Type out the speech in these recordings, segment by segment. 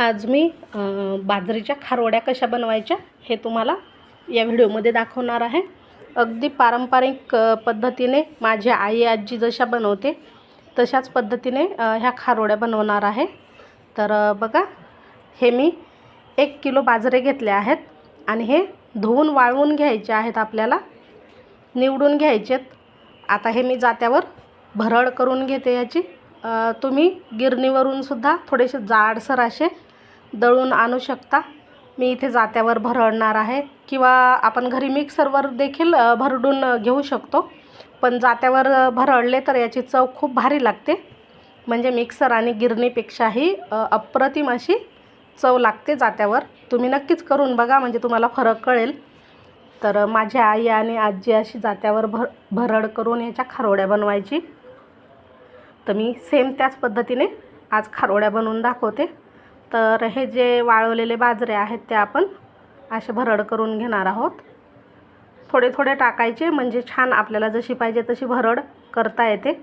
आज मी बाजरीच्या खारवड्या कशा बनवायच्या हे तुम्हाला या व्हिडिओमध्ये दाखवणार आहे. अगदी पारंपरिक पद्धतीने माझी आई आजी जशा बनवते तशाच पद्धतीने ह्या खारवड्या बनवणार आहे. तर बघा हे मी एक किलो बाजरे घेतले आहेत आणि हे धुवून वाळवून घ्यायचे आहेत आपल्याला निवडून घ्यायचेत आता हे मी जात्यावर भरड करून घेते याची. तुम्ही गिरणीवरून सुद्धा थोडेसे जाडसर असे दळून आणू शकता. मी इथे जात्यावर भरडणार आहे किंवा आपण घरी मिक्सरवर देखील भरडून घेऊ शकतो. पण जात्यावर भरडले तर याची चव खूप भारी लागते. म्हणजे मिक्सर आणि गिरणीपेक्षाही अप्रतिम अशी चव लागते जात्यावर. तुम्ही नक्कीच करून बघा म्हणजे तुम्हाला फरक कळेल. तर माझ्या माझी आई आणि आजी अशी जात्यावर भर भरड करून ह्याच्या खारोड्या बनवायची. तर मी सेम त्याच पद्धतीने आज खारोड्या बनवून दाखवते. तर हे जे वाळवलेले बाजरे आहेत ते आपण असे भरड करून घेणार आहोत. थोडे थोडे टाकायचे म्हणजे छान आपल्याला जशी पाहिजे तशी भरड करता येते.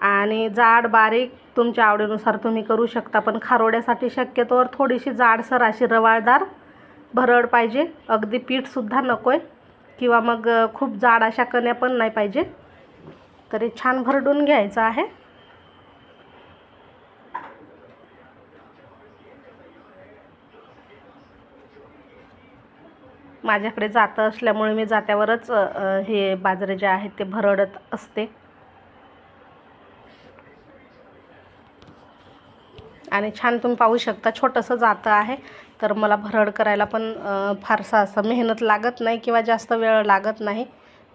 आणि जाड बारीक तुमच्या आवडीनुसार तुम्ही करू शकता पण खारोड्यासाठी शक्यतोवर थोडीशी जाडसर अशी रवाळदार भरड पाहिजे. अगदी पीठसुद्धा नको आहे किंवा मग खूप जाड अशा कण्या पण नाही पाहिजे. तरी छान भरडून घ्यायचं आहे. माझ्याकडे जातं असल्यामुळे मी जात्यावरच हे बाजरे जे आहेत ते भरडत असते. आणि छान तुम्ही पाहू शकता छोटंसं जातं आहे. तर मला भरड करायला पण फारसा असं मेहनत लागत नाही किंवा जास्त वेळ लागत नाही.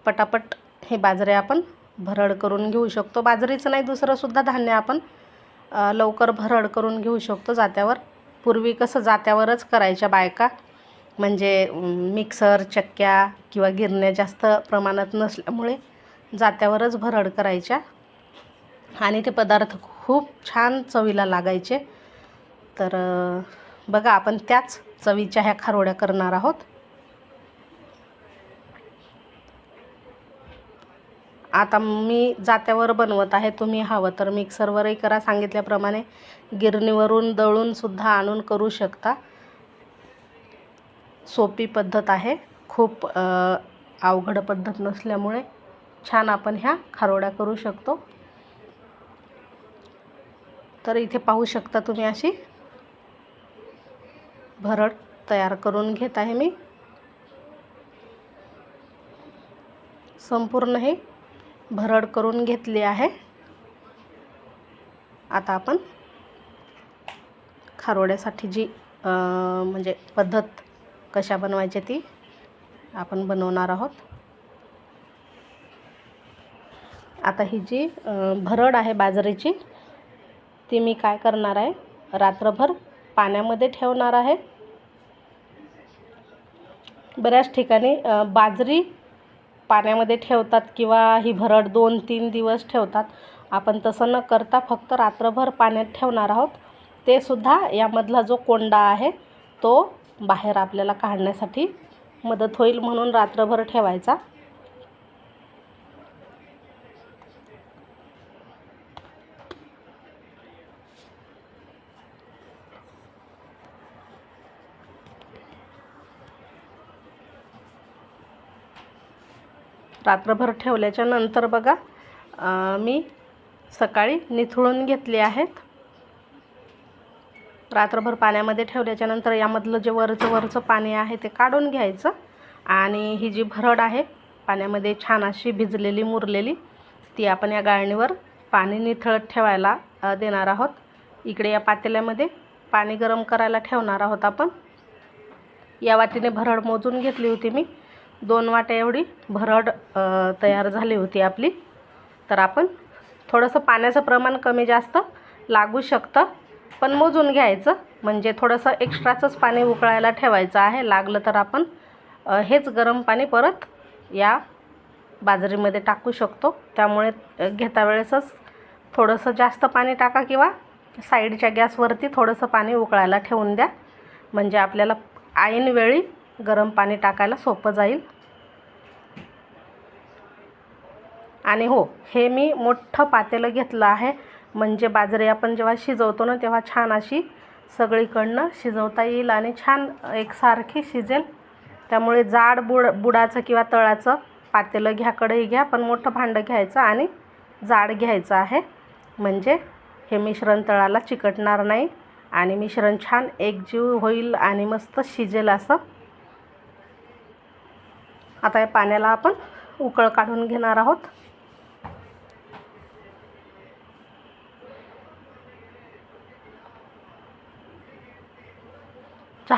पटापट हे बाजरे आपण भरड करून घेऊ शकतो. बाजरीचं नाही दुसरंसुद्धा धान्य आपण लवकर भरड करून घेऊ शकतो जात्यावर. पूर्वी कसं जात्यावरच करायच्या बायका. म्हणजे मिक्सर चक्क्या किंवा गिरण्या जास्त प्रमाणात नसल्यामुळे जात्यावरच भरड करायच्या. आणि ते पदार्थ खूप छान चवीला लागायचे. तर बघा आपण त्याच चवीच्या ह्या खारोड्या करणार आहोत. आता मी जात्यावर बनवत आहे तुम्ही हवं तर मिक्सरवरही करा. सांगितल्याप्रमाणे गिरणीवरून दळूनसुद्धा आणून करू शकता. सोपी पद्धत आहे. खूप अवघड पद्धत नसल्यामुळे छान आपण ह्या खारोड्या करू शकतो. तर इथे पाहू शकता तुम्ही अशी भरड तयार करून घेत आहे मी. संपूर्ण हे भरड करून घेतली आहे. आता आपण खारोड्यासाठी जी म्हणजे पद्धत कशा बनवायच्या ती आपण बनवणार आहोत. आता ही जी भरड आहे बाजरीची ती मी काय करणार आहे रात्रभर पाण्यामध्ये ठेवणार आहे. बऱ्याच ठिकाणी बाजरी पाण्यामध्ये ठेवतात किंवा ही भरड दोन तीन दिवस ठेवतात. आपण तसं न करता फक्त रात्रभर पाण्यात ठेवणार आहोत. ते सुद्धा यामधला जो कोंडा आहे तो बाहेर आपल्याला काढण्यासाठी मदत होईल म्हणून रात्रभर ठेवायचा. रात्रभर ठेवल्याच्या नंतर बघा मी सकाळी निथळून घेतले आहेत. रात्रभर पाण्यामध्ये ठेवल्याच्यानंतर यामधलं जे वरचं वरचं पाणी आहे ते काढून घ्यायचं. आणि ही जी भरड आहे पाण्यामध्ये छान अशी भिजलेली मुरलेली ती आपण या गाळणीवर पाणी निथळत ठेवायला देणार आहोत. इकडे या पातेल्यामध्ये पाणी गरम करायला ठेवणार आहोत आपण. या वाटीने भरड मोजून घेतली होती मी. दोन वाट्या एवढी भरड तयार झाली होती आपली. तर आपण थोडंसं पाण्याचं प्रमाण कमी जास्त लागू शकतं. पण मोजून घ्यायचं. म्हणजे थोडंसं एक्स्ट्राचंच पाणी उकळायला ठेवायचं आहे. लागलं तर आपण हेच गरम पाणी परत या बाजरीमध्ये टाकू शकतो. त्यामुळे घेता वेळेसच थोडंसं जास्त पाणी टाका किंवा साईडच्या गॅसवरती थोडंसं पाणी उकळायला ठेवून द्या. म्हणजे आपल्याला ऐनवेळी गरम पाणी टाकायला सोपं जाईल. आणि हो हे मी मोठं पातेलं घेतलं आहे. म्हणजे बाजरी आपण जेव्हा शिजवतो ना तेव्हा छान अशी सगळीकडनं शिजवता येईल आणि छान एकसारखी शिजेल. त्यामुळे जाड बुड बुडाचं किंवा तळाचं पातेलं घ्या कढई घ्या पण मोठं भांडं घ्यायचं आणि जाड घ्यायचं आहे. म्हणजे हे मिश्रण तळाला चिकटणार नाही आणि मिश्रण छान एकजीव होईल आणि मस्त शिजेल असं. आता या पाण्याला आपण उकळ काढून घेणार आहोत.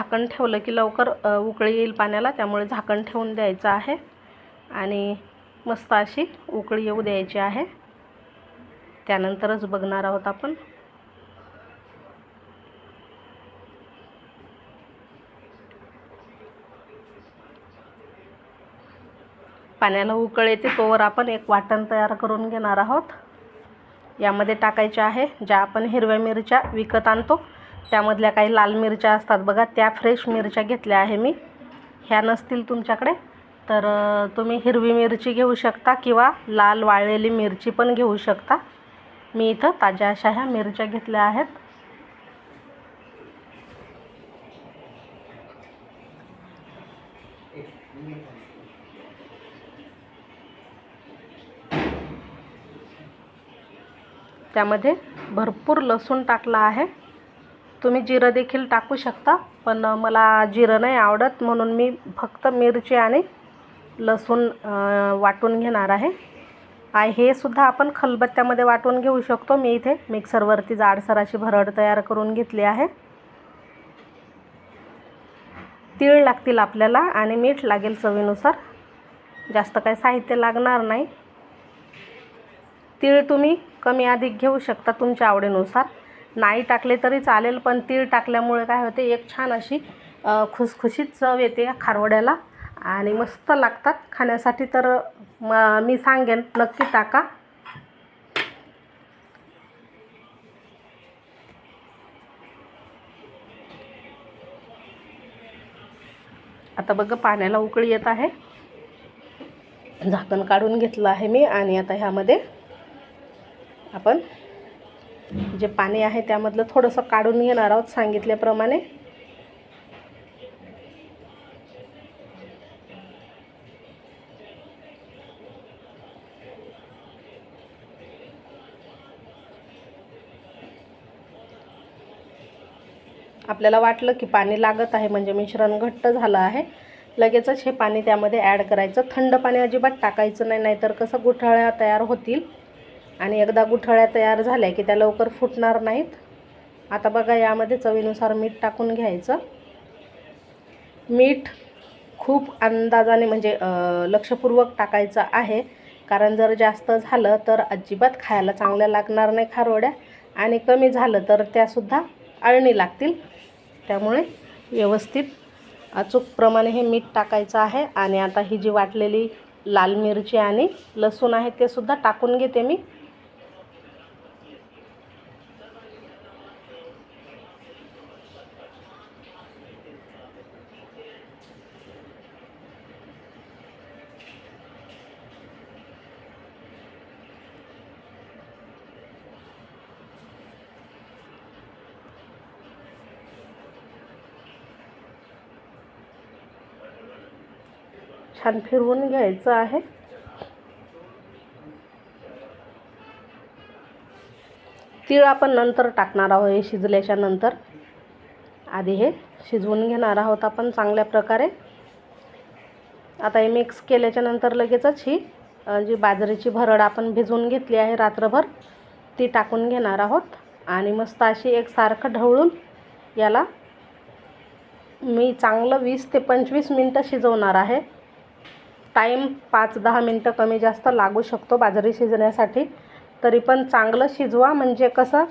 झाकण ठेवलं की लवकर उकळी येईल पाण्याला त्यामुळे झाकण ठेवून द्यायचं आहे. आणि मस्त अशी उकळी येऊ द्यायची आहे. त्यानंतरच बघणार आहोत आपण. पाण्याला उकळ येते तोवर आपण एक वाटण तयार करून घेणार आहोत. यामध्ये टाकायचे आहे ज्या आपण हिरव्या मिरच्या विकत आणतो त्यामधल्या काही लाल मिरच्या असतात बघा त्या फ्रेश मिरच्या घेतल्या आहे मी. ह्या नसतील तुमच्याकडे तर तुम्ही हिरवी मिरची घेऊ शकता किंवा लाल वाळलेली मिरची पण घेऊ शकता. मी इथं ताज्या अशा ह्या मिरच्या घेतल्या आहेत. त्यामध्ये भरपूर लसूण टाकला आहे. तुम्ही जिरं देखील टाकू शकता पण मला जिरं नाही आवडत म्हणून मी फक्त मिरची आणि लसूण वाटून घेणार आहे. हे सुद्धा आपण खलबत्त्यामध्ये वाटून घेऊ शकतो. मी इथे मिक्सरवरती जाडसर अशी भरड तयार करून घेतली आहे. तीळ लागतील आपल्याला आणि मीठ लागेल चवीनुसार. जास्त काही साहित्य लागणार नाही. तीळ तुम्ही कमी अधिक घेऊ शकता तुमच्या आवडीनुसार. नाही टाकले तरी चालेल पण तीळ टाकल्यामुळे काय होते एक छान अशी खुसखुशीत चव येते या खारवड्याला आणि मस्त लागतात. खाण्यासाठी तर म मी सांगेन नक्की टाका. आता बघ पाण्याला उकळी येत आहे. झाकण काढून घेतलं आहे मी आणि आता ह्यामध्ये आपण जे पाणी आहे त्यामधलं थोडंसं काढून घेणार आहोत सांगितल्याप्रमाणे. आपल्याला वाटलं की पाणी लागत आहे म्हणजे मिश्रण घट्ट झालं आहे. लगेचच हे पाणी त्यामध्ये ॲड करायचं. थंड पाणी अजिबात टाकायचं नाही नाहीतर कसं गुठळ्या तयार होतील. आणि एकदा गुठळ्या तयार झाल्या की त्या लवकर फुटणार नाहीत. आता बघा यामध्ये चवीनुसार मीठ टाकून घ्यायचं. मीठ खूप अंदाजाने म्हणजे लक्षपूर्वक टाकायचं आहे. कारण जर जास्त झालं तर अजिबात खायला चांगल्या लागणार नाही खारोड्या आणि कमी झालं तर त्यासुद्धा अळणी लागतील. त्यामुळे व्यवस्थित अचूकप्रमाणे हे मीठ टाकायचं आहे. आणि आता ही जी वाटलेली लाल मिरची आणि लसूण आहे ते सुद्धा टाकून घेते मी. छान फिरवून घ्यायचं आहे. तीळ आपण नंतर टाकणार आहोत हे शिजल्याच्या नंतर आधी हे शिजवून घेणार आहोत आपण चांगल्या प्रकारे. आता हे मिक्स केल्याच्यानंतर लगेचच ही जी बाजरीची भरड आपण भिजवून घेतली आहे रात्रभर ती टाकून घेणार आहोत. आणि मस्त अशी एकसारखं ढवळून याला मी चांगलं वीस ते पंचवीस मिनटं शिजवणार आहे. टाईम पाच दहा मिनटं कमी जास्त लागू शकतो बाजरी शिजण्यासाठी. तरी पण चांगलं शिजवा म्हणजे कसं?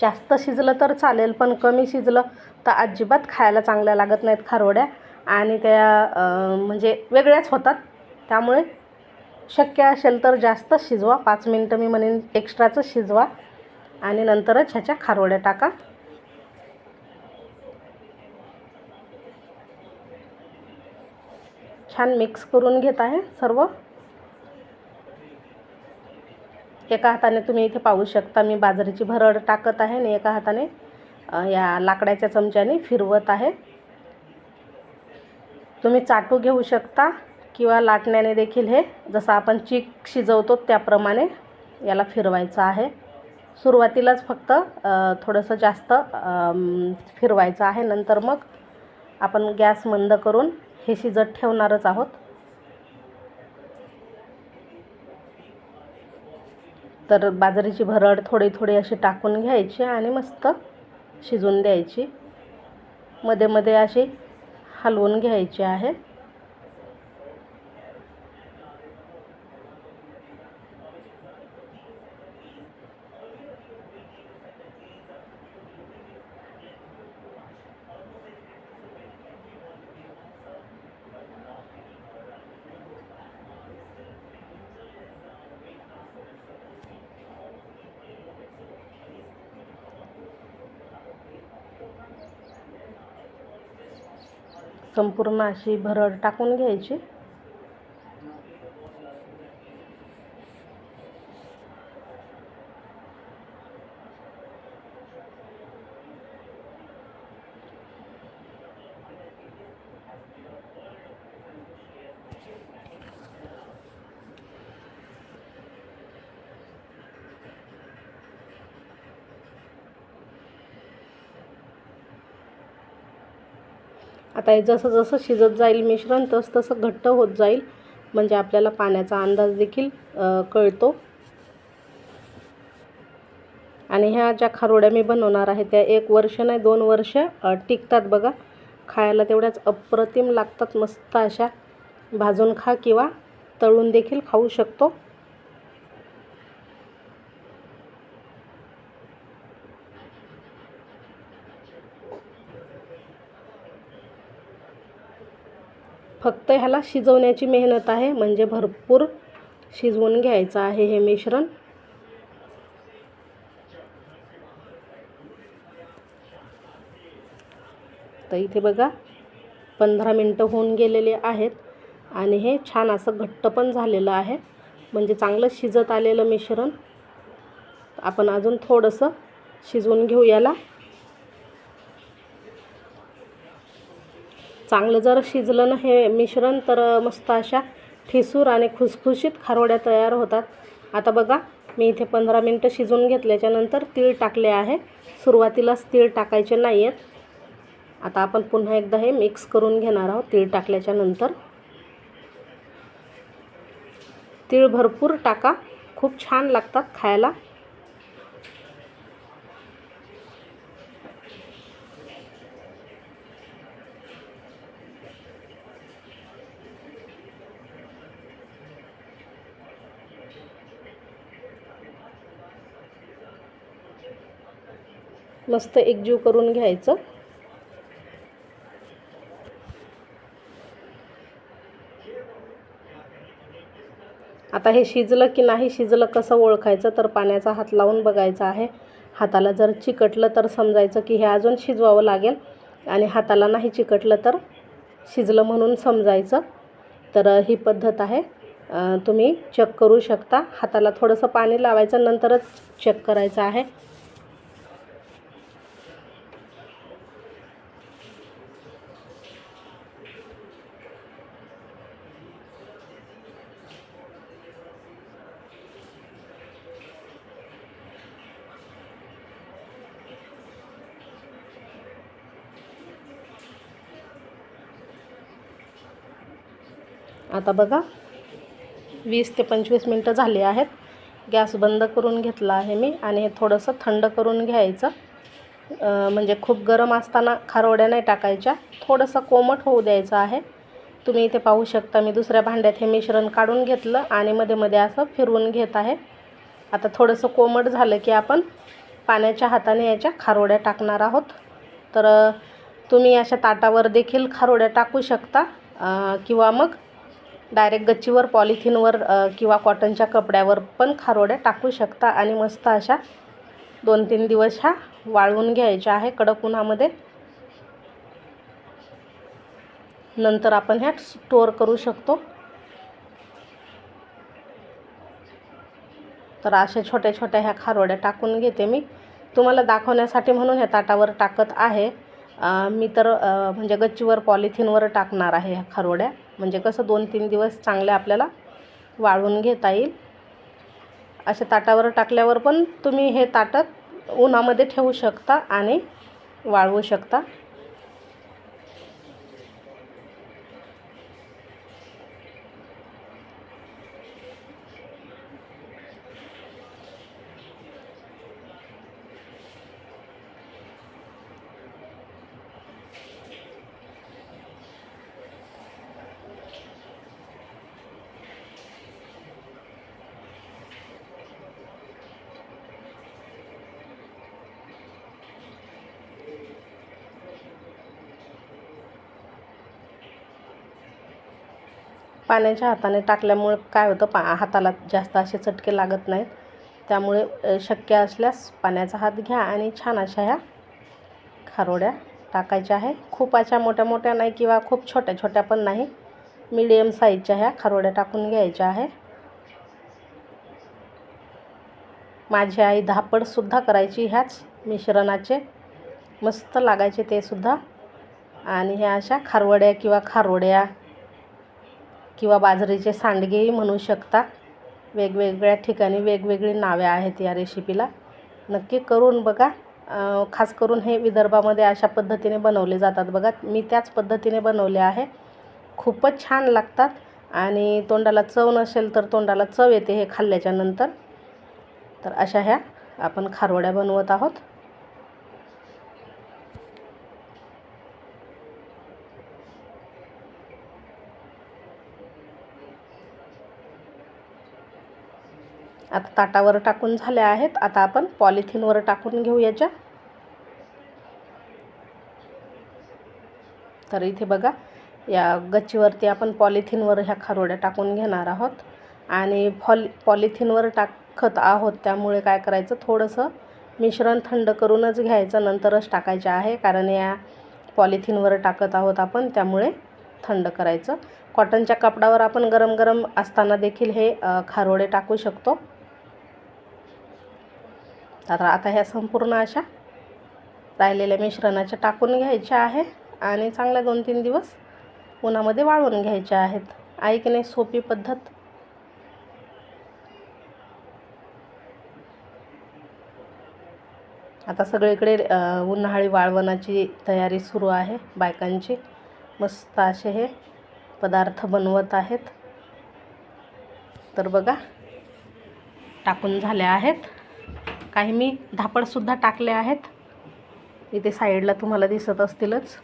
जास्त शिजलं तर चालेल पण कमी शिजलं तर अजिबात खायला चांगल्या लागत नाहीत खारोड्या आणि त्या म्हणजे वेगळ्याच होतात. त्यामुळे शक्य असेल तर जास्त शिजवा. पाच मिनटं मी म्हणेन एक्स्ट्राचं शिजवा. आणि नंतरच ह्याच्या खारोड्या टाका. छान मिक्स करून घेत आहे सर्व. एका हाताने तुम्ही इथे पाहू शकता मी बाजरीची भरड टाकत आहे आणि एका हाताने या लाकडाच्या चमच्याने फिरवत आहे. तुम्ही चाटू घेऊ शकता किंवा लाटण्याने देखील हे जसं आपण चीक शिजवतो त्याप्रमाणे याला फिरवायचं आहे. सुरुवातीलाच फक्त थोडंसं जास्त फिरवायचं आहे. नंतर मग आपण गॅस मंद करून हे शिजत ठेवणारच आहोत. तर बाजरीची भरड थोडी थोडी अशी टाकून घ्यायची आणि मस्त शिजवून द्यायची. मध्ये मध्ये अशी हलवून घ्यायची आहे. संपूर्ण अशी भरड टाकून घ्यायची. आता हे जसं जसं शिजत जाईल मिश्रण तसं तसं घट्ट होत जाईल. म्हणजे आपल्याला पाण्याचा अंदाज देखील कळतो. आणि ह्या ज्या खारोड्या मी बनवणार आहे त्या एक वर्ष नाही दोन वर्ष टिकतात बघा. खायला तेवढ्याच अप्रतिम लागतात मस्त अशा. भाजून खा किंवा तळून देखील खाऊ शकतो. फक्त ह्याला शिजवण्याची मेहनत आहे म्हणजे भरपूर शिजवून घ्यायचं आहे हे मिश्रण. तर इथे बघा पंधरा मिनटं होऊन गेलेले आहेत आणि हे छान असं घट्ट पण झालेलं आहे म्हणजे चांगलं शिजत आलेलं मिश्रण. आपण अजून थोडंसं शिजवून घेऊ याला. चांगलं जर शिजलं ना हे मिश्रण तर मस्त अशा ठिसूर आणि खुसखुशीत खारोड्या तयार होतात. आता बघा मी इथे पंधरा मिनटं शिजवून घेतल्याच्यानंतर तीळ टाकले आहे. सुरुवातीलाच तीळ टाकायचे नाही आहेत आता आपण पुन्हा एकदा हे मिक्स करून घेणार आहोत तीळ टाकल्याच्यानंतर तीळ भरपूर टाका. खूप छान लागतात खायला. मस्त एकजीव करून घ्यायचं. आता हे शिजलं की नाही शिजलं कसं ओळखायचं तर पाण्याचा हात लावून बघायचा आहे. हाताला जर चिकटलं तर समजायचं की हे अजून शिजवावं लागेल. आणि हाताला नाही चिकटलं तर शिजलं म्हणून समजायचं. तर ही पद्धत आहे. तुम्ही चेक करू शकता. हाताला थोडंसं पाणी लावायचं नंतरच चेक करायचं आहे. आता बघा. वीस ते पंचवीस मिनटं झाली आहेत. गॅस बंद करून घेतला आहे मी आणि हे थोडंसं थंड करून घ्यायचं. म्हणजे खूप गरम असताना खारोड्या नाही टाकायच्या. थोडंसं कोमट होऊ द्यायचं आहे. तुम्ही इथे पाहू शकता मी दुसऱ्या भांड्यात हे मिश्रण काढून घेतलं आणि मध्ये मध्ये असं फिरवून घेत आहे. आता थोडंसं कोमट झालं की आपण पाण्याच्या हाताने याच्या खारोड्या टाकणार आहोत. तर तुम्ही अशा ताटावर देखील खारोड्या टाकू शकता. किंवा मग डायरेक्ट गच्चीवर पॉलिथिनवर किंवा कॉटनच्या कपड्यावर पण खारोड्या टाकू शकता आणि मस्त अशा दोन तीन दिवस ह्या वाळवून घ्यायच्या आहे कडक उन्हामध्ये. नंतर आपण ह्या स्टोअर करू शकतो. तर अशा छोट्या छोट्या ह्या खारोड्या टाकून घेते मी. तुम्हाला दाखवण्यासाठी म्हणून ह्या ताटावर टाकत आहे. मी तर म्हणजे गच्चीवर पॉलिथिनवर टाकणार आहे ह्या खारोड्या. म्हणजे कसं दोन तीन दिवस चांगले आपल्याला वाळवून घेता येईल. अशा ताटावर टाकल्यावर पण तुम्ही हे ताटं उन्हामध्ये ठेवू शकता आणि वाळवू शकता. पाण्याच्या हाताने टाकल्यामुळे काय होतं पा हाताला जास्त असे चटके लागत नाहीत. त्यामुळे शक्य असल्यास पाण्याचा हात घ्या आणि छान अशा ह्या खारोड्या टाकायच्या आहे. खूप अशा मोठ्या मोठ्या नाही किंवा खूप छोट्या छोट्या पण नाही. मिडियम साईजच्या ह्या खारोड्या टाकून घ्यायच्या आहे. माझी आई धापडसुद्धा करायची ह्याच मिश्रणाचे. मस्त लागायचे ते सुद्धा. आणि ह्या अशा खारवड्या किंवा खारोड्या किंवा बाजरीचे सांडगेही म्हणू शकता. वेगवेगळ्या ठिकाणी वेगवेगळी नावे आहेत या रेसिपीला. नक्की करून बघा. खास करून हे विदर्भामध्ये अशा पद्धतीने बनवले जातात बघा. मी त्याच पद्धतीने बनवले आहे. खूपच छान लागतात आणि तोंडाला चव नसेल तर तोंडाला चव येते हे खाल्ल्याच्यानंतर तर अशा ह्या आपण खारवड्या बनवत आहोत. आता ताटावर टाकून झाल्या आहेत. आता आपण पॉलिथिनवर टाकून घेऊ याच्या. तर इथे बघा या गच्चीवरती आपण पॉलिथिनवर ह्या खारोड्या टाकून घेणार आहोत. आणि फॉल पॉलिथिनवर टाकत आहोत त्यामुळे काय करायचं? थोडंसं मिश्रण थंड करूनच घ्यायचं नंतरच टाकायचं आहे. कारण या पॉलिथिनवर टाकत आहोत आपण त्यामुळे थंड करायचं. कॉटनच्या कपडावर आपण गरम गरम असताना देखील हे खारोडे टाकू शकतो. तर आता ह्या संपूर्ण अशा राहिलेल्या मिश्रणाच्या टाकून घ्यायच्या आहे आणि चांगल्या दोन तीन दिवस उन्हामध्ये वाळवून घ्यायच्या आहेत. आहे की नाही सोपी पद्धत. आता सगळीकडे उन्हाळी वाळवणाची तयारी सुरू आहे. बायकांची मस्त असे हे पदार्थ बनवत आहेत. तर बघा टाकून झाल्या आहेत. काही मी धापडसुद्धा टाकले आहेत. इथे साईडला तुम्हाला दिसत असतीलच.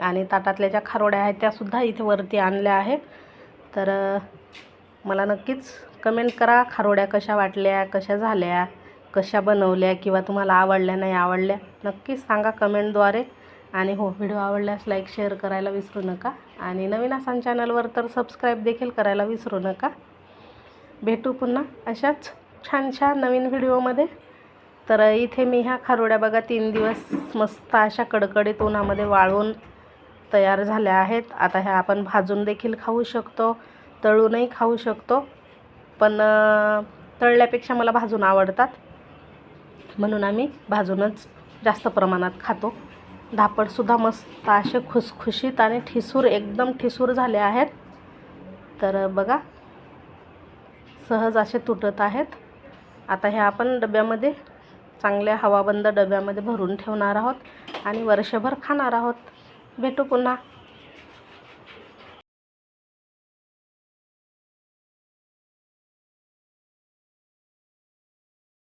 आणि ताटातल्या ज्या खारोड्या आहेत त्यासुद्धा इथे वरती आणल्या आहेत. तर मला नक्कीच कमेंट करा खारोड्या कशा वाटल्या कशा झाल्या कशा बनवल्या किंवा तुम्हाला आवडल्या नाही आवडल्या. नक्कीच सांगा कमेंटद्वारे. आणि हो व्हिडिओ आवडल्यास लाईक शेअर करायला विसरू नका. आणि नवीन आसान चॅनलवर तर सबस्क्राईब देखील करायला विसरू नका. भेटू पुन्हा अशाच छान छान नवीन व्हिडिओमध्ये. तर इथे मी ह्या खारोड्या बघा तीन दिवस मस्त अशा कडकडीत उन्हामध्ये वाळून तयार झाल्या आहेत. आता ह्या आपण भाजून देखील खाऊ शकतो तळूनही खाऊ शकतो. पण तळल्यापेक्षा मला भाजून आवडतात. म्हणून आम्ही भाजूनच जास्त प्रमाणात खातो. धापडसुद्धा मस्त असे खुसखुशीत आणि ठिसूर एकदम ठिसूर झाले आहेत. तर बघा सहज असे तुटत आहेत. आता हे आपण डब्यामध्ये चांगल्या हवाबंद डब्यामध्ये भरून ठेवणार आहोत आणि वर्षभर खाणार आहोत. भेटू पुन्हा.